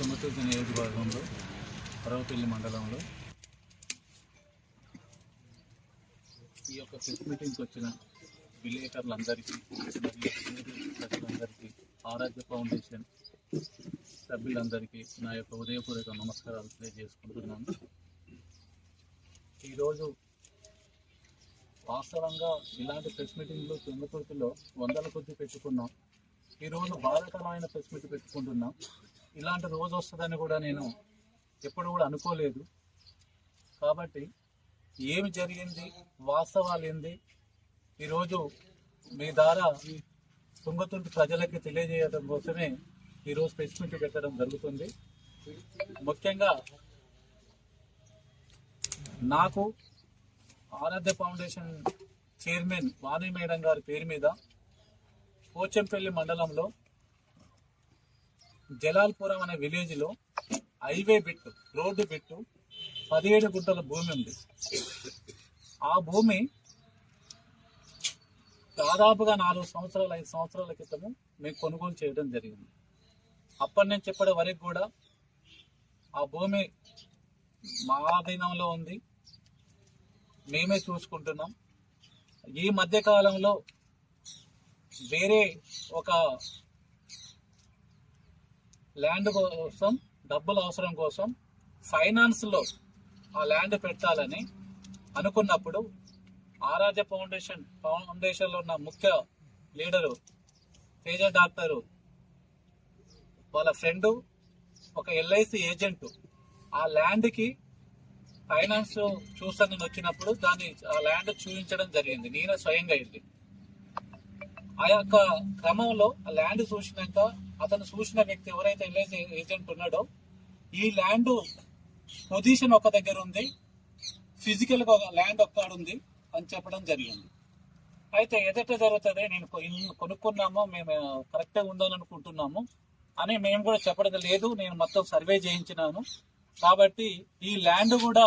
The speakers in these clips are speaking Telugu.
తుమ్మతుర్తి నియోజకవర్గంలో అరవపల్లి మండలంలో ఈ యొక్క ప్రెస్ మీటింగ్కి వచ్చిన విలేకరులందరికీ మరియు ప్రజలందరికీ ఆరోగ్య ఫౌండేషన్ సభ్యులందరికీ నా యొక్క ఉదయపూర్వక నమస్కారాలు తెలియజేసుకుంటున్నాను. ఈరోజు వాస్తవంగా ఇలాంటి ప్రెస్ మీటింగ్లు తుంగతుర్తిలో వందల కొద్ది పెట్టుకున్నాం. ఈరోజు బాధాకరమైన ప్రెస్ మీట్ పెట్టుకుంటున్నాం. ఇలాంటి రోజు వస్తుందని కూడా నేను ఎప్పుడు కూడా అనుకోలేదు. కాబట్టి ఏమి జరిగింది వాస్తవాలు ఏంది ఈరోజు మీ ద్వారా తుంగతుంటి ప్రజలకి తెలియజేయడం కోసమే ఈరోజు ప్రెస్ మీట్ పెట్టడం జరుగుతుంది. ముఖ్యంగా నాకు Aaradhya foundation chairman Vani madam గారి పేరు మీద పోచంపల్లి మండలంలో జలాల్పురం అనే విలేజ్లో హైవే బిట్టు రోడ్డు బిట్టు పదిహేడు గుంటల భూమి ఉంది. ఆ భూమి దాదాపుగా నాలుగు సంవత్సరాలు ఐదు సంవత్సరాల క్రితము మేము కొనుగోలు చేయడం జరిగింది. అప్పటి నుంచి ఇప్పటి వరకు కూడా ఆ భూమి మా ఆధీనంలో ఉంది. మేమే చూసుకుంటున్నాం. ఈ మధ్య కాలంలో వేరే ఒక ల్యాండ్ కోసం డబ్బుల అవసరం కోసం ఫైనాన్స్లో ఆ ల్యాండ్ పెట్టాలని అనుకున్నప్పుడు ఆరాజ ఫౌండేషన్ ఫౌండేషన్లో ఉన్న ముఖ్య లీడరు తేజ డాక్టరు వాళ్ళ ఫ్రెండ్ ఒక ఎల్ఐసి ఏజెంట్ ఆ ల్యాండ్కి ఫైనాన్స్ చూస్తానని వచ్చినప్పుడు దాన్ని ఆ ల్యాండ్ చూపించడం జరిగింది. నేనే స్వయంగా వెళ్ళి. ఆ యొక్క క్రమంలో ఆ ల్యాండ్ చూసినాక అతను చూసిన వ్యక్తి ఎవరైతే విలేజ్ ఏజెంట్ ఉన్నాడో ఈ ల్యాండ్ పొజిషన్ ఒక దగ్గర ఉంది ఫిజికల్గా ల్యాండ్ ఒక్కడ ఉంది అని చెప్పడం జరిగింది. అయితే ఎదట జరుగుతుంది నేను కొనుక్కున్నాము మేము కరెక్ట్గా ఉందని అనుకుంటున్నాము అని మేము కూడా చెప్పడం లేదు నేను మొత్తం సర్వే చేయించినాను. కాబట్టి ఈ ల్యాండ్ కూడా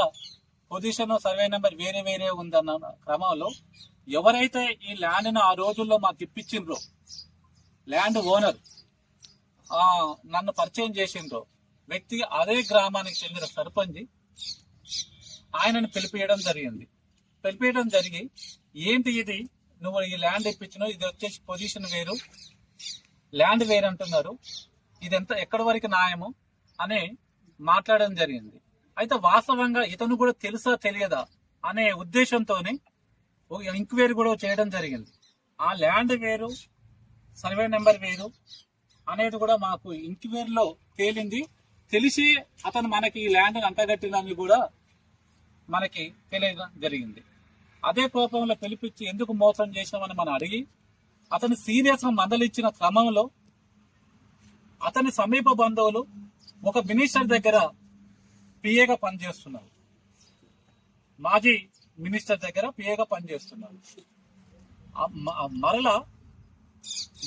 పొజిషన్ సర్వే నెంబర్ వేరే వేరే ఉందన్న క్రమంలో ఎవరైతే ఈ ల్యాండ్ను ఆ రోజుల్లో మాకు ఇప్పించిండ్రో ల్యాండ్ ఓనర్ నన్ను పరిచయం చేసిండ్రు. వ్యక్తి అదే గ్రామానికి చెందిన సర్పంచి ఆయనను పిలిపియడం జరిగింది. పిలిపియడం జరిగి ఏంటి ఇది? నువ్వు ఈ ల్యాండ్ ఇప్పించినావు ఇది వచ్చేసి పొజిషన్ వేరు. ల్యాండ్ వేరు అంటున్నారు ఇది ఎంత ఎక్కడి వరకు న్యాయము? అని మాట్లాడడం జరిగింది. అయితే వాస్తవంగా ఇతను కూడా తెలుసా తెలియదా అనే ఉద్దేశంతోనే ఒక ఎంక్వైరీ కూడా చేయడం జరిగింది. ఆ ల్యాండ్ వేరు సర్వే నెంబర్ వేరు అనేది కూడా మాకు ఇంక్వైరీలో తేలింది. తెలిసి అతను మనకి ఈ ల్యాండ్ అంటగట్టినని కూడా మనకి తెలియడం జరిగింది. అదే కోపంలో పిలిపించి ఎందుకు మోసం చేసినామని మనం అడిగి అతను సీరియస్గా మందలిచ్చిన క్రమంలో అతని సమీప బంధువులు ఒక మినిస్టర్ దగ్గర పిఏగా పనిచేస్తున్నారు. మాజీ మినిస్టర్ దగ్గర పిఏగా పనిచేస్తున్నారు. మరలా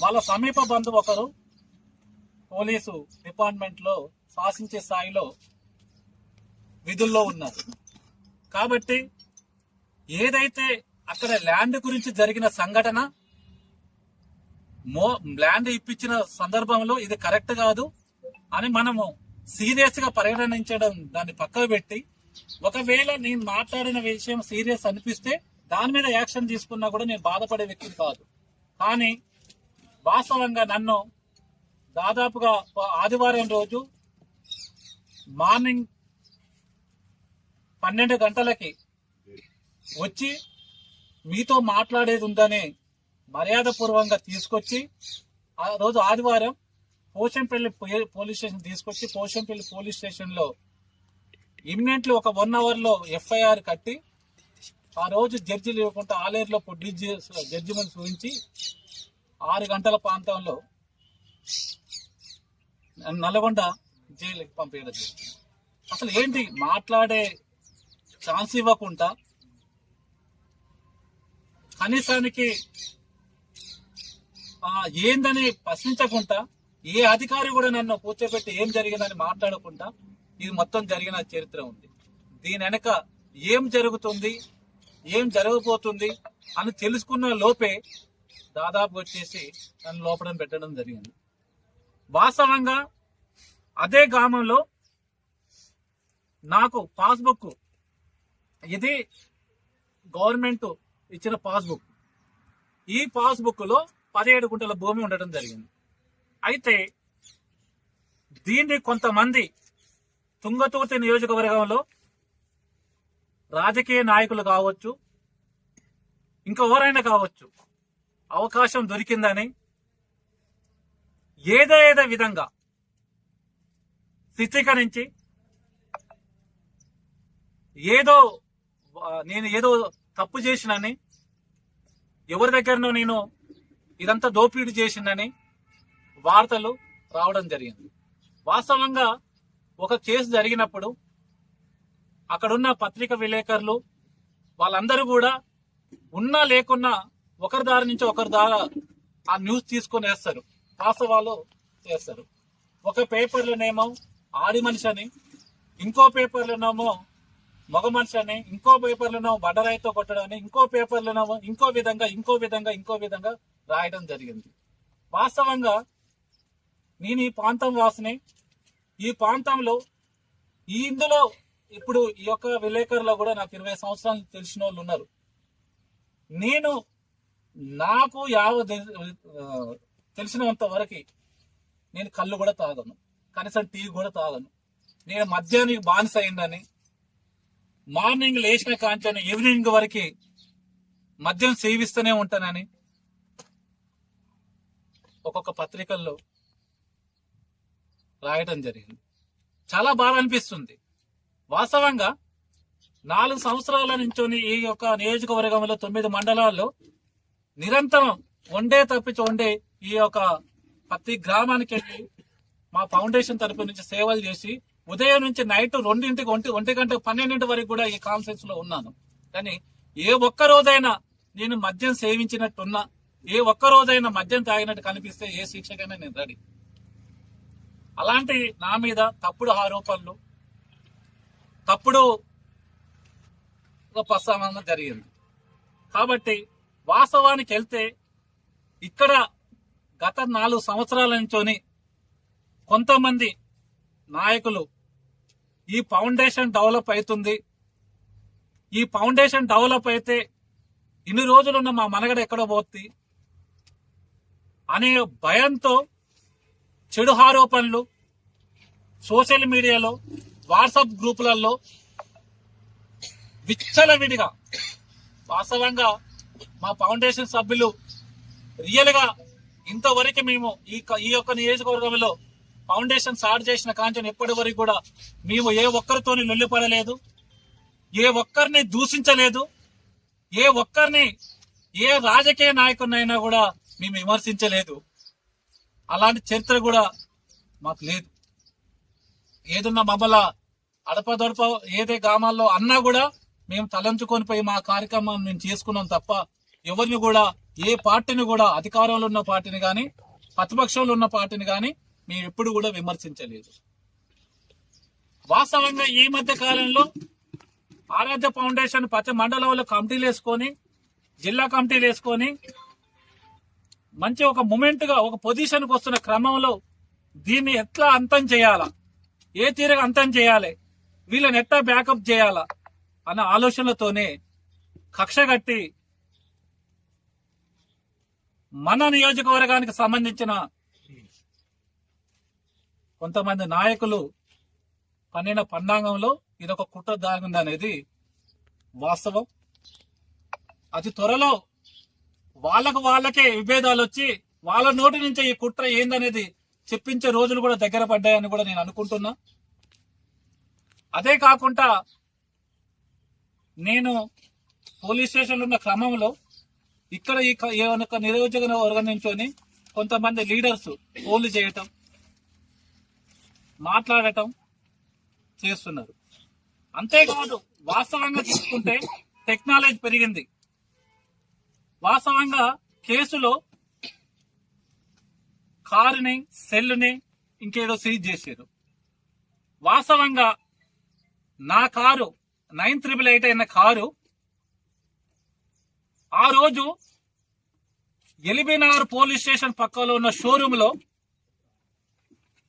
వాళ్ళ సమీప బంధువు ఒకరు పోలీసు డిపార్ట్మెంట్లో శాసించే స్థాయిలో విధుల్లో ఉన్నారు. కాబట్టి ఏదైతే అక్కడ ల్యాండ్ గురించి జరిగిన సంఘటన మో ల్యాండ్ ఇప్పించిన సందర్భంలో ఇది కరెక్ట్ కాదు అని మనము సీరియస్గా పరిగణించడం దాన్ని పక్కకు పెట్టి ఒకవేళ నేను మాట్లాడిన విషయం సీరియస్ అనిపిస్తే దాని మీద యాక్షన్ తీసుకున్నా కూడా నేను బాధపడే వ్యక్తి కాదు. కానీ వాస్తవంగా నన్ను దాదాపుగా ఆదివారం రోజు మార్నింగ్ పన్నెండు గంటలకి వచ్చి మీతో మాట్లాడేది ఉందని మర్యాదపూర్వకంగా తీసుకొచ్చి ఆ రోజు ఆదివారం పోషంపల్లి పోలీస్ స్టేషన్ తీసుకొచ్చి పోషంపల్లి పోలీస్ స్టేషన్లో ఇమ్మీడియట్లీ ఒక వన్ అవర్లో ఎఫ్ఐఆర్ కట్టి ఆ రోజు జడ్జి లేకుండా ఆలేరులో జడ్జిమెంట్ చూపించి ఆరు గంటల ప్రాంతంలో నల్గొండ జైలుకి పంపించడం జరిగింది. అసలు ఏంటి మాట్లాడే ఛాన్స్ ఇవ్వకుండా కనీసానికి ఏందని ప్రశ్నించకుండా ఏ అధికారి కూడా నన్ను కూర్చోబెట్టి ఏం జరిగిందని మాట్లాడకుండా ఇది మొత్తం జరిగిన చరిత్ర ఉంది దీని వెనక ఏం జరుగుతుంది ఏం జరగబోతుంది అని తెలుసుకున్న లోపే దాదాపు వచ్చేసి నన్ను లోపడం పెట్టడం జరిగింది వాస్తవంగా అదే గ్రామంలో నాకు పాస్బుక్ ఇది గవర్నమెంట్ ఇచ్చిన పాస్బుక్. ఈ పాస్బుక్లో పదిహేడు గుంటల భూమి ఉండటం జరిగింది. అయితే దీన్ని కొంతమంది తుంగతుర్తి నియోజకవర్గంలో రాజకీయ నాయకులు కావచ్చు ఇంకెవరైనా కావచ్చు అవకాశం దొరికిందని ఏదేదో విధంగా చిత్రీకరించి ఏదో నేను ఏదో తప్పు చేసినని ఎవరి దగ్గరనో నేను ఇదంతా దోపిడీ చేసిందని వార్తలు రావడం జరిగింది. వాస్తవంగా ఒక కేసు జరిగినప్పుడు అక్కడున్న పత్రిక విలేకరులు వాళ్ళందరూ కూడా ఉన్నా లేకున్నా ఒకరి దారి నుంచి ఒకరి దారి ఆ న్యూస్ తీసుకొని వేస్తారు. వాస్తవాలు చేస్తారు. ఒక పేపర్లోనేమో ఆడి మనిషి అని ఇంకో పేపర్లోనేమో మగ మనిషి అని ఇంకో పేపర్లోనేమో బండరాయితో కొట్టడం అని ఇంకో పేపర్లోనేమో ఇంకో విధంగా ఇంకో విధంగా ఇంకో విధంగా రాయడం జరిగింది. వాస్తవంగా నేను ఈ ప్రాంతం వాసిని. ఈ ప్రాంతంలో ఈ ఇందులో ఇప్పుడు ఈ యొక్క విలేకరులో కూడా నాకు ఇరవై సంవత్సరాలు తెలిసిన వాళ్ళు ఉన్నారు. నేను నాకు యావ తెలిసినంత వరకు నేను కళ్ళు కూడా తాగను. కనీసం టీ కూడా తాగను. నేను మధ్యాహ్నం బానిస అయిందని మార్నింగ్ లేచిన కాంచాను ఈవినింగ్ వరకు మద్యం సేవిస్తూనే ఉంటానని ఒక్కొక్క పత్రికల్లో రాయడం జరిగింది. చాలా బాగా అనిపిస్తుంది. వాస్తవంగా నాలుగు సంవత్సరాల నుంచొని ఈ యొక్క నియోజకవర్గంలో తొమ్మిది మండలాల్లో నిరంతరం వండే తప్పించి వండే ఈ యొక్క ప్రతి గ్రామానికి వెళ్ళి మా ఫౌండేషన్ తరపు నుంచి సేవలు చేసి ఉదయం నుంచి నైట్ రెండింటికి ఒంటి ఒంటి గంట పన్నెండింటి వరకు కూడా ఈ కాన్ఫరెన్స్లో ఉన్నాను. కానీ ఏ ఒక్క రోజైనా నేను మద్యం సేవించినట్టున్నా ఏ ఒక్క రోజైనా మద్యం తాగినట్టు కనిపిస్తే ఏ శిక్షకైనా నేను రెడీ. అలాంటి నా మీద తప్పుడు ఆరోపణలు తప్పుడు ప్రస్తావన జరిగింది. కాబట్టి వాస్తవానికి వెళ్తే ఇక్కడ గత నాలుగు సంవత్సరాల నుంచోని కొంతమంది నాయకులు ఈ ఫౌండేషన్ డెవలప్ అవుతుంది. ఈ ఫౌండేషన్ డెవలప్ అయితే ఇన్ని రోజులున్న మా మనగడ ఎక్కడ పోతుంది అనే భయంతో చెడు ఆరోపణలు సోషల్ మీడియాలో వాట్సాప్ గ్రూపులలో విచ్చలవిడిగా వాస్తవంగా మా ఫౌండేషన్ సభ్యులు రియల్గా ఇంతవరకు మేము ఈ ఈ యొక్క నియోజకవర్గంలో ఫౌండేషన్ స్టార్ట్ చేసిన కాంచెన్ ఎప్పటి వరకు కూడా మేము ఏ ఒక్కరితోని లొల్లిపడలేదు ఏ ఒక్కరిని దూషించలేదు ఏ ఒక్కరిని ఏ రాజకీయ నాయకుడినైనా కూడా మేము విమర్శించలేదు. అలాంటి చరిత్ర కూడా మాకు లేదు. ఏదున్నా మమ్మల్ని అడపదొడప ఏదే గ్రామాల్లో అన్నా కూడా మేము తలంచుకొని పోయి మా కార్యక్రమం మేము చేసుకున్నాం తప్ప ఎవరిని కూడా ఏ పార్టీని కూడా అధికారంలో ఉన్న పార్టీని కానీ ప్రతిపక్షంలో ఉన్న పార్టీని కానీ మేము ఎప్పుడు కూడా విమర్శించలేదు. వాస్తవంగా ఈ మధ్య కాలంలో ఆరాధ్య ఫౌండేషన్ ప్రతి మండలంలో కమిటీలు వేసుకొని జిల్లా కమిటీలు వేసుకొని మంచి ఒక మూమెంట్గా ఒక పొజిషన్కి వస్తున్న క్రమంలో దీన్ని ఎట్లా అంతం చేయాలా? ఏ తీరుగా అంతం చేయాలి? వీళ్ళని ఎట్లా బ్యాకప్ చేయాలా? అన్న ఆలోచనలతోనే కక్ష కట్టి మన నియోజకవర్గానికి సంబంధించిన కొంతమంది నాయకులు పన్నిన పండాంగంలో ఇదొక కుట్ర దాగింది అనేది వాస్తవం. అతి త్వరలో వాళ్ళకు వాళ్ళకే విభేదాలు వచ్చి వాళ్ళ నోటి నుంచి ఈ కుట్ర ఏందనేది చెప్పించే రోజులు కూడా దగ్గర పడ్డాయని కూడా నేను అనుకుంటున్నా. అదే కాకుండా నేను పోలీస్ స్టేషన్లో ఉన్న క్రమంలో ఇక్కడ ఈ క- ఏ వర్గం నుంచొని కొంతమంది లీడర్స్ ఫోన్లు చేయటం మాట్లాడటం చేస్తున్నారు. అంతేకాదు వాస్తవంగా తీసుకుంటే టెక్నాలజీ పెరిగింది. వాస్తవంగా కేసులో కారుని సెల్లుని ఇంకేదో సీజ్ చేశారు. వాస్తవంగా నా కారు నైన్ త్రిబుల్ ఎయిట్ అయిన కారు ఆ రోజు ఎలిబినార్ పోలీస్ స్టేషన్ పక్కలో ఉన్న షోరూమ్లో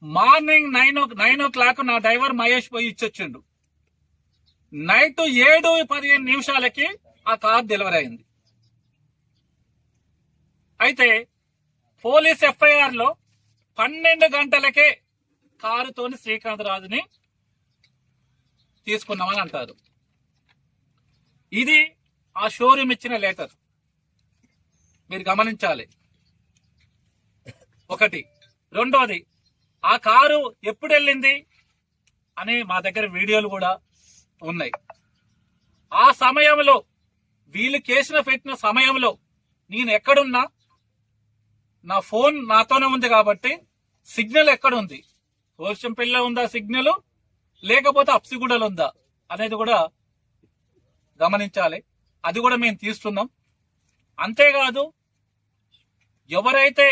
morning nine nine o'clock నా డ్రైవర్ మహేష్ పోయి ఇచ్చొచ్చిండు. నైట్ ఏడు పదిహేను నిమిషాలకి ఆ కార్ డెలివరీ అయింది. అయితే పోలీస్ ఎఫ్ఐఆర్లో పన్నెండు గంటలకే కారుతోని శ్రీకాంత్ రాజుని తీసుకున్నామని అంటారు. ఇది ఆ షోరూమ్ ఇచ్చిన లెటర్ మీరు గమనించాలి. ఒకటి. రెండోది ఆ కారు ఎప్పుడు వెళ్ళింది? అని మా దగ్గర వీడియోలు కూడా ఉన్నాయి. ఆ సమయంలో వీళ్ళు కేసులో పెట్టిన సమయంలో నేను ఎక్కడున్నా? నా ఫోన్ నాతోనే ఉంది కాబట్టి సిగ్నల్ ఎక్కడ ఉంది పిల్ల ఉందా సిగ్నల్? లేకపోతే అప్సిగూడలు ఉందా? అనేది కూడా గమనించాలి. అది కూడా మేము తీస్తున్నాం. అంతేకాదు ఎవరైతే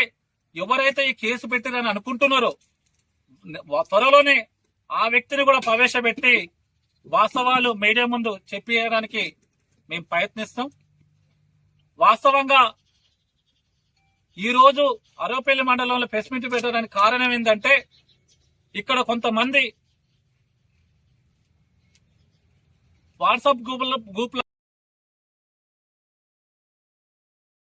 ఎవరైతే ఈ కేసు పెట్టిరని అనుకుంటున్నారో త్వరలోనే ఆ వ్యక్తిని కూడా ప్రవేశపెట్టి వాస్తవాలు మీడియా ముందు చెప్పేయడానికి మేము ప్రయత్నిస్తాం. వాస్తవంగా ఈ రోజు అరవపల్లి మండలంలో ప్రెస్ మీట్ పెట్టడానికి కారణం ఏంటంటే ఇక్కడ కొంతమంది వాట్సాప్ గ్రూప్ గ్రూప్ల